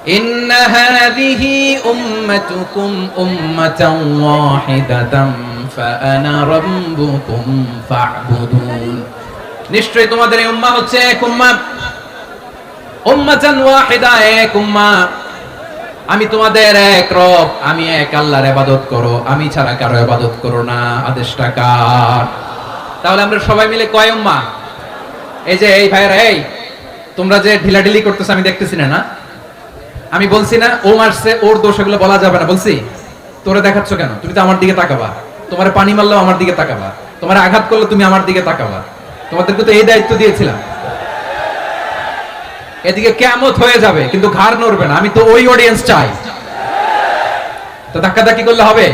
إن هذه أمتكم أمة واحدة فأنا ربكم فاعبدون নিশ্চয়ই তোমাদের এই উম্মাহ হচ্ছে এক উম্মা উম্মাতান ওয়াহিদা এক উম্মা আমি তোমাদের এক রব আমি এক আল্লাহর ইবাদত করো আমি ছাড়া কারো ইবাদত করো না আদেশটা কার তাহলে আমরা সবাই মিলে কয় উম্মা এই যে এই ভাইরা এই তোমরা যে ঢিলাঢিলি করতেছো আমি দেখতেছি না না আমি বলছি না, ও মারছে, ওর দোষ, এগুলো বলা যাবে না। বলছি, তোরে দেখাচ্ছ কেন? তুমি তো আমার দিকে তাকাবা। তোমার পানি মারলেও আমার দিকে তাকাবা। তোমার আঘাত করলে তুমি আমার দিকে তাকাবা। তোমাদেরকে তো এই দায়িত্ব দিয়েছিলাম। এদিকে কেমত হয়ে যাবে, কিন্তু ঘাড় নড়বে না। আমি তো ওই অডিয়েন্স চাই। তো ধাক্কা ধাক্কি করলে হবে?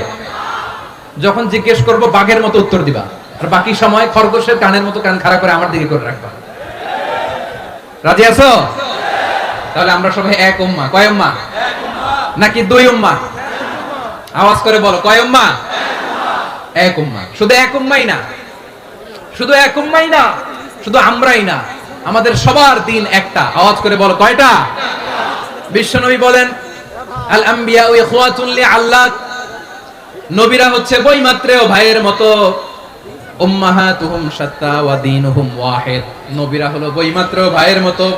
যখন জিজ্ঞেস করব, বাঘের মতো উত্তর দিবা। আর বাকি সময় খরগোশের কানের মতো কান খাড়া করে আমার দিকে করে রাখবা। রাজি আছো? তাহলে আমরা সবাই এক উম্মা। কয় উম্মা? নাকি দুই উম্মা? আওয়াজ করে বলো, কয় উম্মা? এক উম্মা। শুধু এক উম্মাই না। শুধু এক উম্মাই না, শুধু আমরাই না। আমাদের সবার দিন একটা। আওয়াজ করে বলো, কয়টা? বিশ্বনবী বলেন, আল আম্বিয়া ওই ইখওয়াতুল আল্লাহ। নবীরা হচ্ছে বই মাত্রেও ভাইয়ের মতো। উম্মাহাতুহুম শাত্তা ওয়া দীনুহুম ওয়াহিদ। নবীরা হলো বই মাত্রেও ভাইয়ের মতো।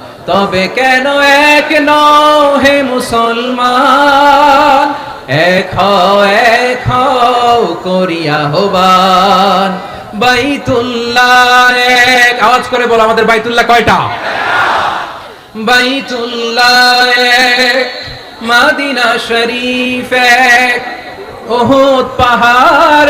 তবে কেন এক নও হে মুসলমান? এক এক করিয়া হবান বাইতুল্লাহ এক আওয়াজ করে বলো আমাদের বাইতুল্লাহ কয়টা? বাইতুল্লাহ এক, মাদিনা শরীফ এক, ওহুদ পাহাড়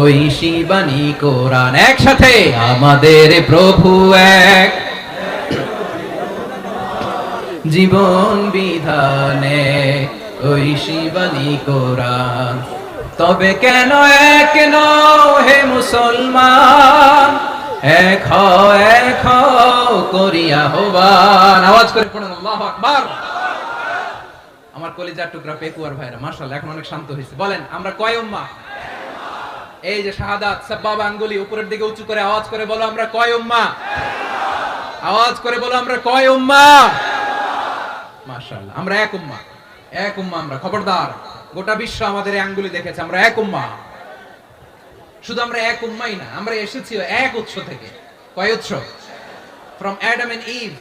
ওই শিবানী কোরআন একসাথে, আমাদের প্রভু এক। জীবন বিধানে ওই শিবানী কোরআন। তবে কেন এক হে মুসলমান? এক এক করিয়া হবান আওয়াজ করে পড়েন, আল্লাহু আকবার। আমার কলিজার টুকরা পেকুয়ার ভাইরা, মাশাআল্লাহ, এখন অনেক শান্ত হয়েছে। বলেন, আমরা কয় উম্মা এই যে শাহাদাত, সাব্বাবা আঙ্গুলি উপরের দিকে উঁচু করে আওয়াজ করে বলো আমরা কয় উম্মা? আওয়াজ করে বলো আমরা কয় উম্মা? মাশাআল্লাহ, আমরা এক উম্মা। এক উম্মা আমরা, খবরদার। গোটা বিশ্ব আমাদের আঙ্গুলি দেখেছে, আমরা এক উম্মা। শুধু আমরা এক উম্মাই না, আমরা এসেছি এক উৎস থেকে। কয় উৎস? From Adam and eve